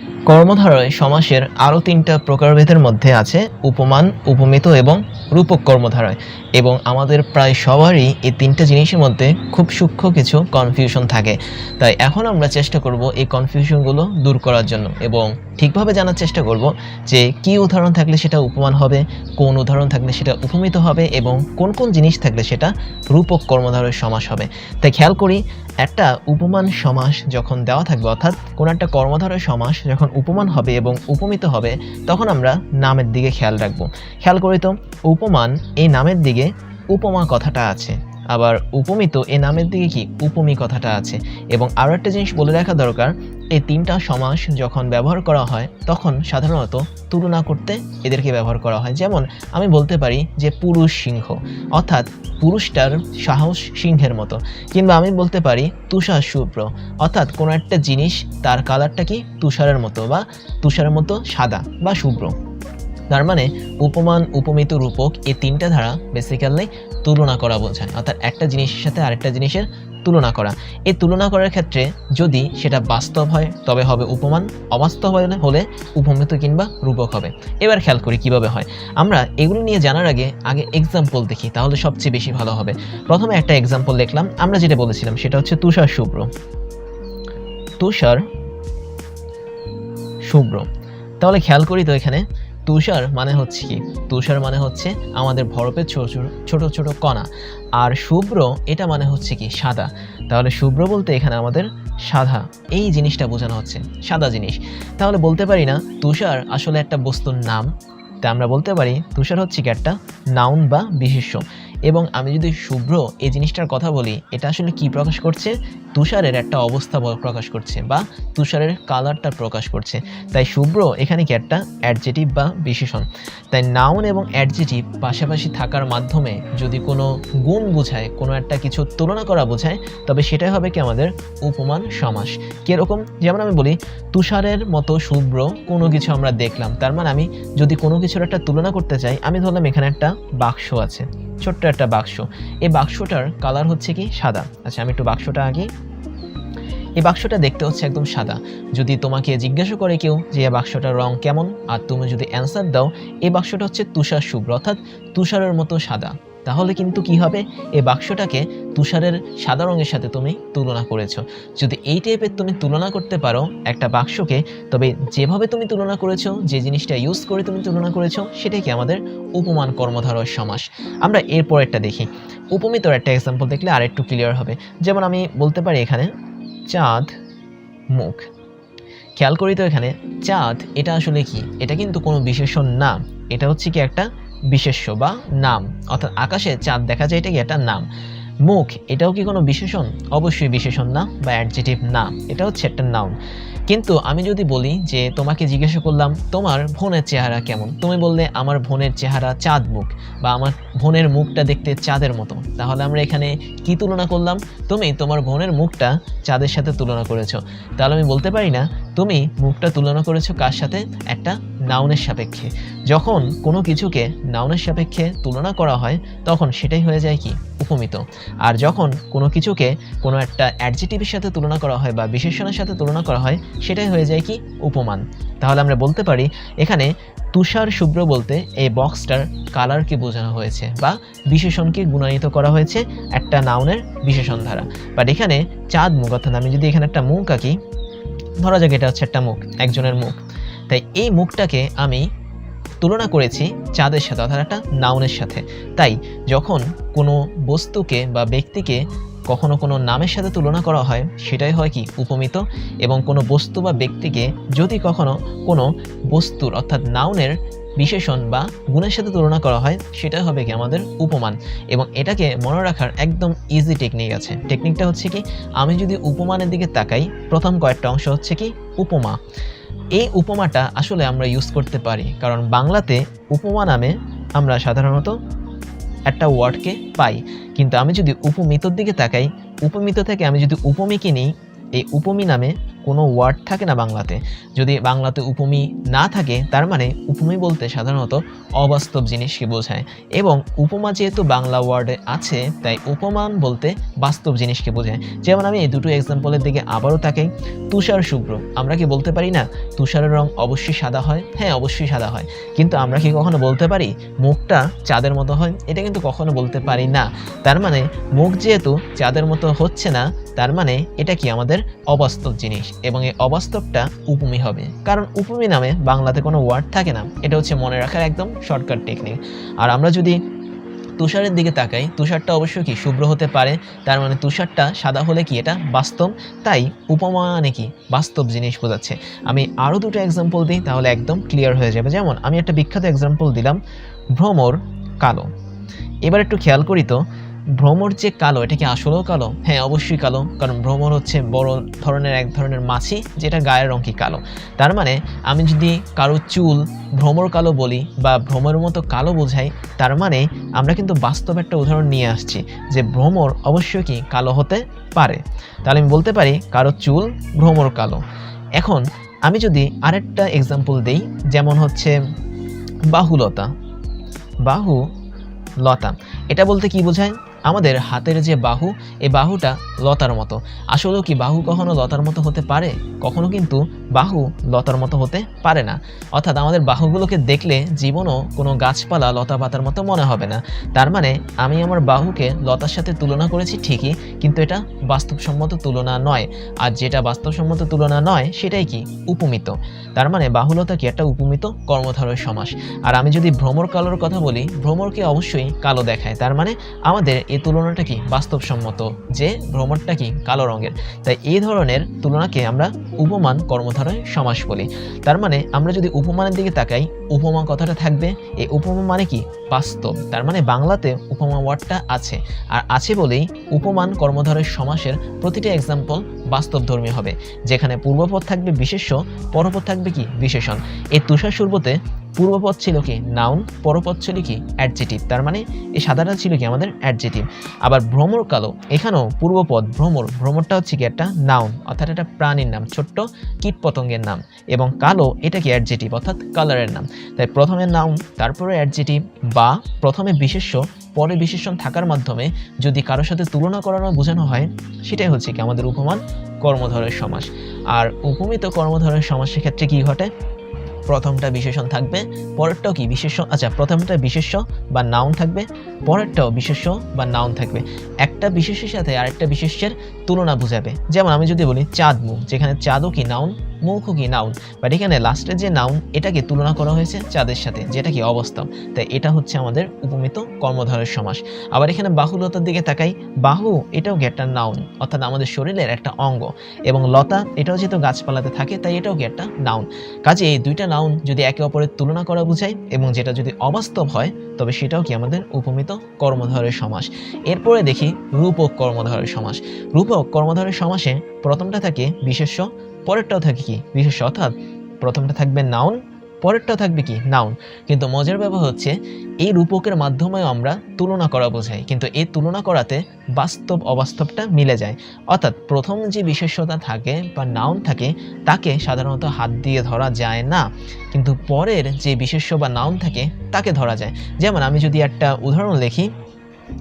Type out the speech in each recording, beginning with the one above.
কর্মধারয় সমাসের আরও তিনটা প্রকারভেদের মধ্যে আছে উপমান, উপমিত এবং রূপক কর্মধারয়। এবং আমাদের প্রায় সবারই এই তিনটা জিনিসের মধ্যে খুব সূক্ষ্ম কিছু কনফিউশন থাকে। তাই এখন আমরা চেষ্টা করব এই কনফিউশনগুলো দূর করার জন্য এবং ঠিকভাবে জানার চেষ্টা করব যে কি উদাহরণ থাকলে সেটা উপমান হবে, কোন উদাহরণ থাকলে সেটা উপমিত হবে এবং কোন কোন জিনিস থাকলে সেটা রূপক কর্মধারয় সমাস হবে। তাই খেয়াল করি একটা উপমান সমাস যখন দেওয়া থাকবে, অর্থাৎ কোনো একটা কর্মধারয় সমাস যখন উপমান হবে এবং উপমিত হবে, তখন আমরা নামের দিকে খেয়াল রাখব। খেয়াল করি তো, উপমান, এই নামের দিকে উপমা কথাটা আছে। আবার উপমিত এই নামের দিকে কি উপমি কথাটা আছে? এবং আরও একটা জিনিস বলে রাখা দরকার, এই তিনটা সমাস যখন ব্যবহার করা হয়, তখন সাধারণত তুলনা করতে এদেরকে ব্যবহার করা হয়। যেমন আমি বলতে পারি যে পুরুষ সিংহ, অর্থাৎ পুরুষটার সাহস সিংহের মতো। কিংবা আমি বলতে পারি তুষার শুভ্র, অর্থাৎ কোনো একটা জিনিস তার কালারটা কি তুষারের মতো বা তুষারের মতো সাদা বা শুভ্র। তার মানে উপমান, উপমিত রূপক এই তিনটা ধারা বেসিক্যালি তুলনা করা বোঝায়। অর্থাৎ একটা জিনিসের সাথে আরেকটা জিনিসের তুলনা করা। এই তুলনা করার ক্ষেত্রে যদি সেটা বাস্তব হয়, তবে হবে উপমান, অবাস্তব হলে হলে উপমিত কিংবা রূপক হবে। এবার খেয়াল করি কীভাবে হয়। আমরা এগুলো নিয়ে জানার আগে আগে এক্সাম্পল দেখি, তাহলে সবচেয়ে বেশি ভালো হবে। প্রথমে একটা এক্সাম্পল দেখলাম, আমরা যেটা বলেছিলাম, সেটা হচ্ছে তুষার শুভ্র। তুষার শুভ্র। তাহলে খেয়াল করি তো এখানে তুষার মানে হচ্ছে কি? তুষার মানে হচ্ছে আমাদের বরফের ছোট ছোট ছোট কণা। আর শুভ্র, এটা মানে হচ্ছে কি? সাদা। তাহলে শুভ্র বলতে এখানে আমাদের সাদা এই জিনিসটা বোঝানো হচ্ছে। সাদা জিনিস। তাহলে বলতে পারি না, তুষার আসলে একটা বস্তুর নাম। তা আমরা বলতে পারি, তুষার হচ্ছে কি একটা নাউন বা বিশেষ্য। এবং আমি যদি শুভ্র এই জিনিসটার কথা বলি, এটা আসলে কি প্রকাশ করছে? তুষারের একটা অবস্থা প্রকাশ করছে বা তুষারের কালারটা প্রকাশ করছে। তাই শুভ্র এখানে কি একটা অ্যাডজেটিভ বা বিশেষণ। তাই নাউন এবং অ্যাডজেটিভ পাশাপাশি থাকার মাধ্যমে যদি কোনো গুণ বোঝায়, কোনো একটা কিছু তুলনা করা বোঝায়, তবে সেটাই হবে কি আমাদের উপমান সমাস। কীরকম? যেমন আমি বলি, তুষারের মতো শুভ্র কোনো কিছু আমরা দেখলাম। তার মানে আমি যদি কোনো কিছুর একটা তুলনা করতে চাই, আমি ধরলাম এখানে একটা বাক্স আছে। ছোট্ট একটা বাক্স। এই বাক্সটার কালার হচ্ছে কি? সাদা। আচ্ছা আমি একটু বাক্সটা আগে এই বাক্সটা দেখতে হচ্ছে একদম সাদা। যদি তোমাকে জিজ্ঞাসা করে কেউ যে এই বাক্সটার রং কেমন, আর তুমি যদি অ্যান্সার দাও, এই বাক্সটা হচ্ছে তুষার শুভ্র, অর্থাৎ তুষারের মতো সাদা। তাহলে কিন্তু কি হবে? এই বাক্সটাকে তুষারের সাদা রঙের সাথে তুমি তুলনা করেছ। যদি এই টাইপের তুমি তুলনা করতে পারো একটা বাক্সকে, তবে যেভাবে তুমি তুলনা করেছ, যে জিনিসটা ইউজ করে তুমি তুলনা করেছ, সেটাই কি আমাদের উপমান কর্মধারয় সমাস। আমরা এর পরেরটা দেখি। উপমিতর একটা এক্সাম্পল দেখলে আর একটু ক্লিয়ার হবে। যেমন আমি বলতে পারি এখানে, চাঁদ মুখ। খেয়াল করি তো এখানে, চাঁদ এটা আসলে কি? এটা কিন্তু কোনো বিশেষণ না। এটা হচ্ছে কি একটা বিশেষ্য বা নাম। অর্থাৎ আকাশে চাঁদ দেখা যায়, এটা কি একটা নাম? মুখ, এটাও কি কোনো বিশেষণ? অবশ্যই বিশেষণ না বা অ্যাডজেটিভ না, এটা হচ্ছে একটা নাউন কিন্তু আমি যদি বলি যে তোমাকে জিজ্ঞাসা করলাম, তোমার বোনের চেহারা কেমন? তুমি বললে, আমার বোনের চেহারা চাঁদ মুখ বা আমার বোনের মুখটা দেখতে চাঁদের মতো। তাহলে আমরা এখানে কি তুলনা করলাম? তুমি তোমার বোনের মুখটা চাঁদের সাথে তুলনা করেছ। তাহলে আমি বলতে পারি না, তুমি মুখটা তুলনা করেছ কার সাথে? একটা নাউনের সাপেক্ষে। যখন কোনো কিছুকে নাউনের সাপেক্ষে তুলনা করা হয়, তখন সেটাই হয়ে যায় কি? উপমিত। আর যখন কোনো কিছুকে কোনো একটা অ্যাডজেটিভের সাথে তুলনা করা হয় বা বিশেষণের সাথে তুলনা করা হয়, সেটাই হয়ে যায় কি? উপমান। তাহলে আমরা বলতে পারি, এখানে তুষার শুভ্র বলতে এই বক্সটার কালারকে বোঝানো হয়েছে বা বিশেষণকে গুণায়িত করা হয়েছে একটা নাউনের বিশেষণ দ্বারা। বাট এখানে চাঁদ মুখ, অর্থাৎ আমি যদি এখানে একটা মুখ আঁকি, ধরা যাক এটা হচ্ছে একটা মুখ, একজনের মুখ। তাই এই মুখটাকে আমি তুলনা করেছি চাঁদের সাথে, অর্থাৎ একটা নাউনের সাথে। তাই যখন কোনো বস্তুকে বা ব্যক্তিকে কখনো কোনো নামের সাথে তুলনা করা হয়, সেটাই হয় কি? উপমিত। এবং কোনো বস্তু বা ব্যক্তিকে যদি কখনো কোনো বস্তুর, অর্থাৎ নাউনের বিশেষণ বা গুণের সাথে তুলনা করা হয় সেটা হবে কি? আমাদের উপমান। এবং এটাকে মনে রাখার একদম ইজি টেকনিক আছে। টেকনিকটা হচ্ছে কি? আমি যদি উপমানের দিকে তাকাই, প্রথম কয়েকটা অংশ হচ্ছে কি? উপমা। এই উপমাটা আসলে আমরা ইউজ করতে পারি। কারণ বাংলাতে উপমা নামে আমরা সাধারণত একটা ওয়ার্ডকে পাই। কিন্তু আমি যদি উপমিতর দিকে তাকাই, উপমিত থেকে আমি যদি উপমিকে নিই এই উপমি নামে কোনো ওয়ার্ড থাকে না বাংলাতে। যদি বাংলাতে উপমি না থাকে, তার মানে উপমি বলতে সাধারণত অবাস্তব জিনিসকে বোঝায়। এবং উপমা যেহেতু বাংলা ওয়ার্ডে আছে, তাই উপমান বলতে বাস্তব জিনিসকে বোঝায়। যেমন আমি এই দুটো এক্সাম্পলের দিকে আবারও তাকাই। তুষার শুভ্র, আমরা কি বলতে পারি না? তুষারের রং অবশ্যই সাদা হয়? হ্যাঁ অবশ্যই সাদা হয়। কিন্তু আমরা কি কখনো বলতে পারি? মুখটা চাঁদের মতো হয়? এটা কিন্তু কখনো বলতে পারি না। তার মানে মুখ যেহেতু চাঁদের মতো হচ্ছে না তার মানে এটা কি আমাদের অবাস্তব জিনিস এবং এই অবাস্তবটা উপমি হবে। কারণ উপমি নামে বাংলাতে কোনো ওয়ার্ড থাকে না। এটা হচ্ছে মনে রাখার একদম শর্টকাট টেকনিক আর আমরা যদি তুষারের দিকে তাকাই, তুষারটা অবশ্যই কি শুভ্র হতে পারে? তার মানে তুষারটা সাদা হলে কি এটা বাস্তব? তাই উপমা মানে কি? বাস্তব জিনিস বোঝাচ্ছে। আমি আরও দুটো এক্সাম্পল দিই, তাহলে একদম ক্লিয়ার হয়ে যাবে। যেমন, আমি একটা বিখ্যাত এক্সাম্পল দিলাম, ভ্রমর কালো। এবার একটু খেয়াল করি তো ভ্রমর যে কালো, এটা কি আসলেও কালো? হ্যাঁ অবশ্যই কালো, কারণ ভ্রমর হচ্ছে বড় ধরনের, এক ধরনের মাছি, যেটা গায়ের রং কি কালো। তার মানে আমি যদি কারও চুল ভ্রমর কালো বলি বা ভ্রমর মতো কালো বোঝাই, তার মানে আমরা কিন্তু বাস্তব একটা উদাহরণ নিয়ে আসছি যে ভ্রমর অবশ্যই কি কালো হতে পারে। তাহলে আমি বলতে পারি, কারও চুল ভ্রমর কালো। এখন, আমি যদি আরেকটা এক্সাম্পল দেই, যেমন হচ্ছে বাহুলতা। বাহু লতা এটা বলতে কি বোঝায়? আমাদের হাতের যে বাহু এই বাহুটা লতার মতো। আসলেও কি বাহু কখনো লতার মতো হতে পারে? কখনো কিন্তু বাহু লতার মতো হতে পারে না। অর্থাৎ আমাদের বাহুগুলোকে দেখলে জীবনও কোনো গাছপালা লতা পাতার মতো মনে হবে না। তার মানে আমি আমার বাহুকে লতার সাথে তুলনা করেছি ঠিকই, কিন্তু এটা বাস্তবসম্মত তুলনা নয়। আর যেটা বাস্তবসম্মত তুলনা নয়, সেটাই কি? উপমিত। তার মানে বাহুলতা কি একটা উপমিত কর্মধারয় সমাস। আর আমি যদি ভ্রমর কালোর কথা বলি, ভ্রমরকে অবশ্যই কালো দেখায়। তার মানে আমাদের এই তুলনাটা কি বাস্তবসম্মত? যে ভ্রমণটা কি কালো রঙের? তাই এই ধরনের তুলনাকে আমরা উপমান কর্মধারয় সমাস বলি। তার মানে আমরা যদি উপমানের দিকে তাকাই, উপমা কথাটা থাকবে, এই উপমা মানে কি? বাস্তব। তার মানে বাংলাতে উপমা ওয়ার্ডটা আছে। আর আছে বলেই উপমান কর্মধারয় সমাসের প্রতিটা এক্সাম্পল বাস্তবধর্মী হবে, যেখানে পূর্বপদ থাকবে বিশেষ্য পরপদ থাকবে কি বিশেষণ। এই তুষার সুর্বতে পূর্বপদ ছিল কি নাউন পরপদ ছিল কি অ্যাডজেটিভ তার মানে এই সাদাটা ছিল কি আমাদের অ্যাডজেটিভ আবার ভ্রমর কালো, এখানেও পূর্বপদ ভ্রমর, ভ্রমরটা হচ্ছে কি একটা নাউন অর্থাৎ একটা প্রাণীর নাম, ছোট্ট কীট পতঙ্গের নাম, এবং কালো এটা কি অ্যাডজেটিভ অর্থাৎ কালারের নাম। তাই প্রথমে নাউন তারপরে অ্যাডজেটিভ বা প্রথমে বিশেষ্য পরে বিশেষণ থাকার মাধ্যমে যদি কারোর সাথে তুলনা করানো বোঝানো হয়, সেটাই হচ্ছে কি আমাদের উপমান, কর্মধরের সমাস। আর উপমিত কর্মধরের সমাসের ক্ষেত্রে কি ঘটে? প্রথমটা বিশেষণ থাকবে, পরেরটাও কি বিশেষ্য আচ্ছা প্রথমটা বিশেষ্য বা নাউন থাকবে, পরেরটাও বিশেষ্য বা নাউন থাকবে। একটা বিশেষের সাথে আরেকটা বিশেষ্যের তুলনা বোঝাবে। যেমন আমি যদি বলি চাঁদ মুখ, যেখানে চাঁদও কি নাউন মুখও কি নাউন বাট এখানে লাস্টের যে নাউন, এটাকে তুলনা করা হয়েছে চাঁদের সাথে যেটা কি অবস্থাও তাই এটা হচ্ছে আমাদের উপমিত কর্মধারের সমাস। আবার এখানে বাহুলতার দিকে তাকাই, বাহু এটাও কি একটা নাউন, অর্থাৎ আমাদের শরীরের একটা অঙ্গ। এবং লতা এটাও যেহেতু গাছপালাতে থাকে, তাই এটাও কি একটা নাউন। কাজে এই দুইটা নাউন যদি একে অপরের তুলনা করা বোঝায় এবং যেটা যদি অবাস্তব হয়, তবে সেটাও কি আমাদের উপমিত কর্মধারের সমাস। এরপরে দেখি রূপক কর্মধারের সমাস। রূপক কর্মধারের সমাসে প্রথমটা থাকে বিশেষ্য পরেরটাও থাকে কি? বিশেষ অর্থাৎ প্রথমটা থাকবে নাউন পরেরটাও থাকবে কি? নাউন কিন্তু মজার ব্যাপার হচ্ছে, এই রূপকের মাধ্যমেও আমরা তুলনা করা বোঝাই। কিন্তু এই তুলনা করাতে বাস্তব, অবাস্তবটা মিলে যায়। অর্থাৎ প্রথম যে বিশেষ্যতা থাকে বা নাউন থাকে, তাকে সাধারণত হাত দিয়ে ধরা যায় না। কিন্তু পরের যে বিশেষ্য বা নাউন থাকে, তাকে ধরা যায়। যেমন আমি যদি একটা উদাহরণ লিখি,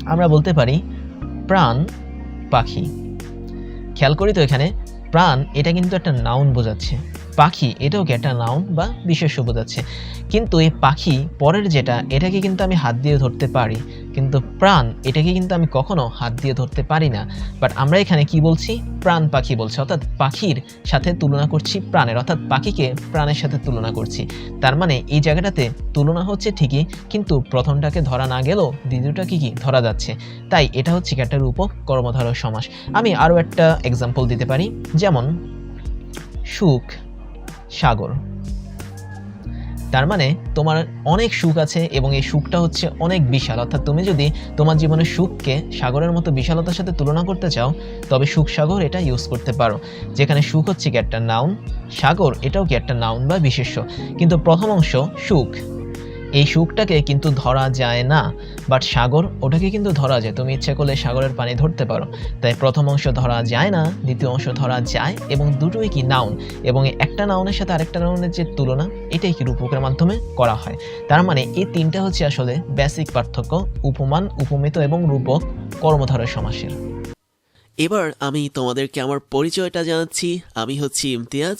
আমরা বলতে পারি, প্রাণ পাখি। খেয়াল করি তো এখানে প্রাণ এটা কিন্তু একটা নাউন বোঝাচ্ছে। পাখি এটাও কি একটা নাউন বা বিশেষ্য বোঝাচ্ছে কিন্তু এই পাখি পরের যেটা, এটাকে কিন্তু আমি হাত দিয়ে ধরতে পারি। কিন্তু প্রাণ, এটাকে কিন্তু আমি কখনো হাত দিয়ে ধরতে পারি না। বাট আমরা এখানে কি বলছি? প্রাণ পাখি বলছি। অর্থাৎ পাখির সাথে তুলনা করছি প্রাণের। অর্থাৎ পাখিকে প্রাণের সাথে তুলনা করছি। তার মানে এই জায়গাটাতে তুলনা হচ্ছে ঠিকই, কিন্তু প্রথমটাকে ধরা না গেলেও দ্বিতীয়টা কি ধরা যাচ্ছে। তাই এটা হচ্ছে একটা রূপক কর্মধারয় সমাস। আমি আরও একটা এক্সাম্পল দিতে পারি। যেমন, সুখ। সাগর। তার মানে তোমার অনেক সুখ আছে এবং এই সুখটা হচ্ছে অনেক বিশাল। অর্থাৎ তুমি যদি তোমার জীবনের সুখকে সাগরের মতো বিশালতার সাথে তুলনা করতে চাও, তবে সুখ সাগর এটা ইউজ করতে পারো। যেখানে সুখ হচ্ছে কি একটা নাউন সাগর এটাও কি একটা নাউন বা বিশেষ্য। কিন্তু প্রথম অংশ সুখ। এই সুখটাকে কিন্তু ধরা যায় না বাট সাগর, ওটাকে কিন্তু ধরা যায়। তুমি ইচ্ছে করলে সাগরের পানি ধরতে পারো। তাই প্রথম অংশ ধরা যায় না, দ্বিতীয় অংশ ধরা যায়, এবং দুটোই কি নাউন এবং একটা নাউনের সাথে আরেকটা নাউনের যে তুলনা, এটাই কি রূপকের মাধ্যমে করা হয়। তার মানে এই তিনটা হচ্ছে আসলে বেসিক পার্থক্য, উপমান, উপমিত এবং রূপক কর্মধারয় সমাসের। এবার আমি তোমাদেরকে আমার পরিচয়টা জানাচ্ছি। আমি হচ্ছি ইমতিয়াজ